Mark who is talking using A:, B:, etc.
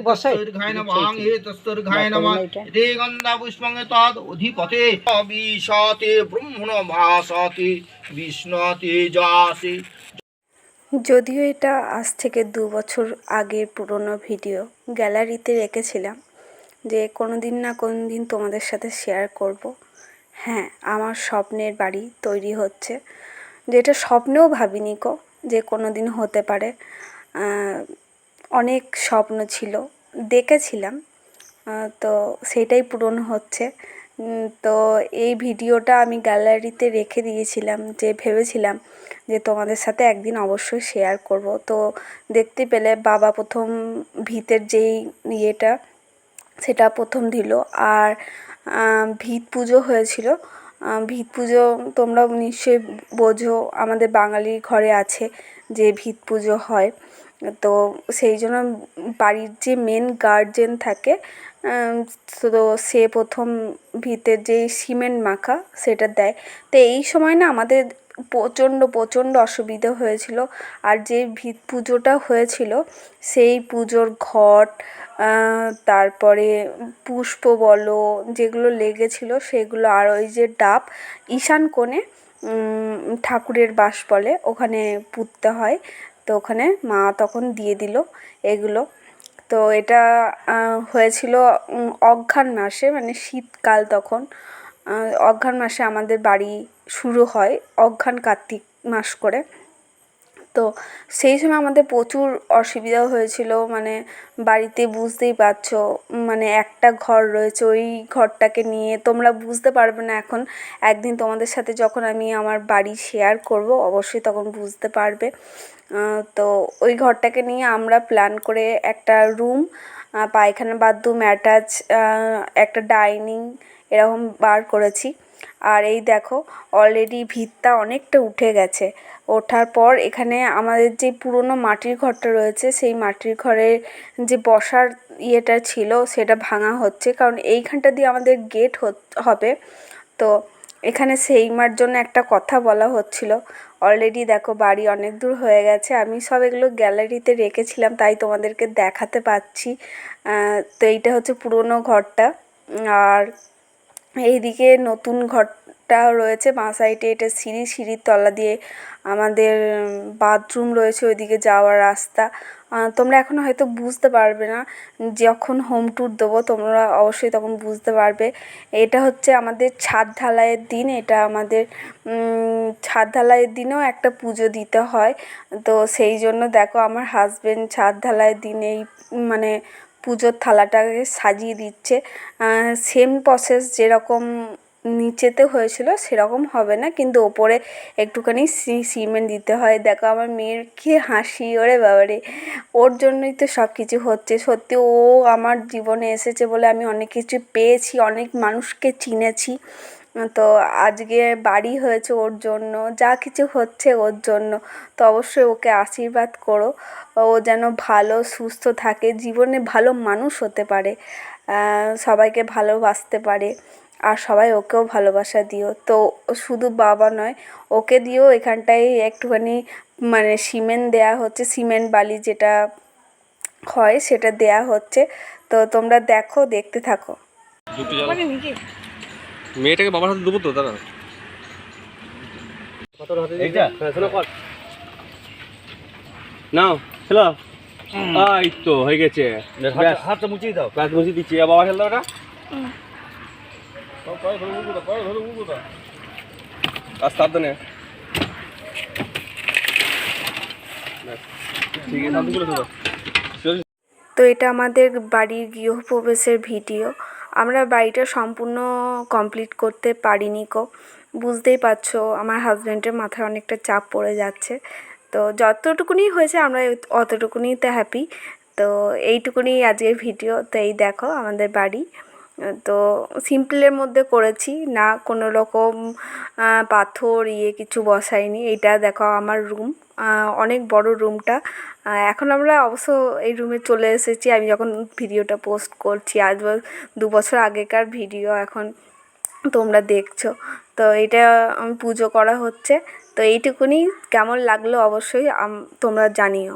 A: বসাই
B: অধিপতে ব্রহ্মণ ভাসতে বিষ্ণতে যাসে।
C: যদিও এটা আজ থেকে দু বছর আগের পুরনো ভিডিও গ্যালারিতে রেখেছিলাম যে কোনো দিন না কোনো দিন তোমাদের সাথে শেয়ার করব। হ্যাঁ আমার স্বপ্নের বাড়ি তৈরি হচ্ছে। যেটা স্বপ্নেও ভাবিনি কো যে কোনো দিন হতে পারে। আহ, অনেক স্বপ্ন ছিল, দেখেছিলাম তো সেটাই পূরণ হচ্ছে। তো এই ভিডিওটা আমি গ্যালারিতে রেখে দিয়েছিলাম, যে ভেবেছিলাম যে তোমাদের সাথে একদিন অবশ্যই শেয়ার করব। তো দেখতে পেলে বাবা প্রথম ভিতের যেই ইয়েটা, সেটা প্রথম দিল। আর ভিত পুজো হয়েছিল। ভিত পুজো তোমরা নিশ্চয়ই বোঝো, আমাদের বাঙালির ঘরে আছে যে ভিত পুজো হয়। তো সেই জন্য বাড়ির যে মেন গার্জেন থাকে তো সে প্রথম ভিতের যে সিমেন্ট মাখা সেটা দেয়। তো এই সময় না আমাদের প্রচণ্ড প্রচণ্ড অসুবিধে হয়েছিল। আর যে ভিত পুজোটা হয়েছিল, সেই পুজোর ঘট তারপরে পুষ্প বলো যেগুলো লেগেছিল সেগুলো আর ওই যে ডাব, ঈশান কোণে ঠাকুরের বাস বলে ওখানে পুঁততে হয়। তো ওখানে মা তখন দিয়ে দিল এগুলো। তো এটা হয়েছিল অঘ্রান মাসে মানে শীতকাল তখন। অঘ্রান মাসে আমাদের বাড়ি শুরু হয় অঘ্রান কার্তিক মাস করে। তো সেই সময় আমাদের প্রচুর অসুবিধা হয়েছিল মানে বাড়িতে বুঝতেই পারছ মানে একটা ঘর রয়েছে, ওই ঘরটাকে নিয়ে তোমরা বুঝতে পারবে না এখন। একদিন তোমাদের সাথে যখন আমি আমার বাড়ি শেয়ার করব, অবশ্যই তখন বুঝতে পারবে। তো ওই ঘরটাকে নিয়ে আমরা প্ল্যান করে একটা রুম পায়খানা বাথরুম অ্যাটাচ একটা ডাইনিং এরকম বার করেছি। আর এই দেখো অলরেডি ভিতটা অনেকটা উঠে গেছে। ওঠার পর এখানে আমাদের যে পুরনো মাটির ঘরটা রয়েছে, সেই মাটির ঘরের যে বসার ইয়েটা ছিল, সেটা ভাঙা হচ্ছে। কারণ এইখানটা দিয়ে আমাদের গেট হবে। তো এখানে সেইমার জন্য একটা কথা বলা হচ্ছিল। অলরেডি দেখো, বাড়ি অনেক দূর হয়ে গেছে। আমি সব এগুলো গ্যালারিতে রেখেছিলাম, তাই তোমাদেরকে দেখাতে পাচ্ছি। তো এইটা হচ্ছে পুরনো ঘরটা। আর এইদিকে নতুন ঘরটা রয়েছে, বাঁ সাইডে এটা সিঁড়ি, সিঁড়ির তলা দিয়ে আমাদের বাথরুম রয়েছে, ওইদিকে যাওয়ার রাস্তা। তোমরা এখন হয়তো বুঝতে পারবে না, যখন হোম ট্যুর দেবো তোমরা অবশ্যই তখন বুঝতে পারবে। এটা হচ্ছে আমাদের ছাদ ঢালাইয়ের দিন, এটা আমাদের ছাদ ঢালাইয়ের দিনেও একটা পুজো দিতে হয়। তো সেই জন্য দেখো আমার হাজবেন্ড ছাদ ঢালাইয়ের দিন এই মানে পুজোর থালাটাকে সাজিয়ে দিচ্ছে। সেম প্রসেস যেরকম নিচেতে হয়েছিল সেরকম হবে না, কিন্তু ওপরে একটুখানি সিমেন্ট দিতে হয়। দেখো আমার মেয়ের কি হাসি, ওরে বাবারে। ওর জন্যই তো সব কিছু হচ্ছে। সত্যি ও আমার জীবনে এসেছে বলে আমি অনেক কিছু পেয়েছি, অনেক মানুষকে চিনেছি। তো আজকে বাড়ি হয়েছে ওর জন্য যা কিছু হচ্ছে ওর জন্য তো অবশ্যই ওকে আশীর্বাদ করো। ও যেন ভালো সুস্থ থাকে জীবনে ভালো মানুষ হতে পারে সবাইকে ভালোবাসতে পারে আর সবাই ওকেও ভালোবাসা দিও। তো শুধু বাবা নয় ওকে দিয়েও এখানটায় একটুখানি মানে সিমেন্ট দেয়া হচ্ছে সিমেন্ট বালি যেটা হয় সেটা দেয়া হচ্ছে। তো তোমরা দেখো দেখতে থাকো।
D: মেয়েটাকে বাবার হাতে দেবো তো দাদা নাও খেলো। এই তো হয়ে গেছে।
B: হাতটা মুচিয়ে দাও।
D: ব্যাস মুছিয়ে দিচ্ছি। আর বাবা খেলতে ওটা? আর সাবধানে। ঠিক আছে
C: তো এটা আমাদের বাড়ির গৃহপ্রবেশের ভিডিও। আমরা বাড়িটা সম্পূর্ণ কমপ্লিট করতে পারিনি কো। বুঝতেই পারছ, আমার হাজব্যান্ডের মাথায় অনেকটা চাপ পড়ে যাচ্ছে। তো যতটুকুনি হয়েছে আমরা অতটুকুনিতে হ্যাপি তো এইটুকুনি আজকের ভিডিও তো এই দেখো আমাদের বাড়ি। তো সিম্পলের মধ্যে করেছি, না কোনো রকম পাথর ইয়ে কিছু বসাইনি। এইটা দেখো আমার রুম অনেক বড় রুমটা। এখন আমরা অবশ্য এই রুমে চলে এসেছি। আমি যখন ভিডিওটা পোস্ট করছি, আজ দু বছর আগেকার ভিডিও এখন তোমরা দেখছ। তো এটা পুজো করা হচ্ছে। তো এইটুকুনি, কেমন লাগল অবশ্যই তোমরা জানিও।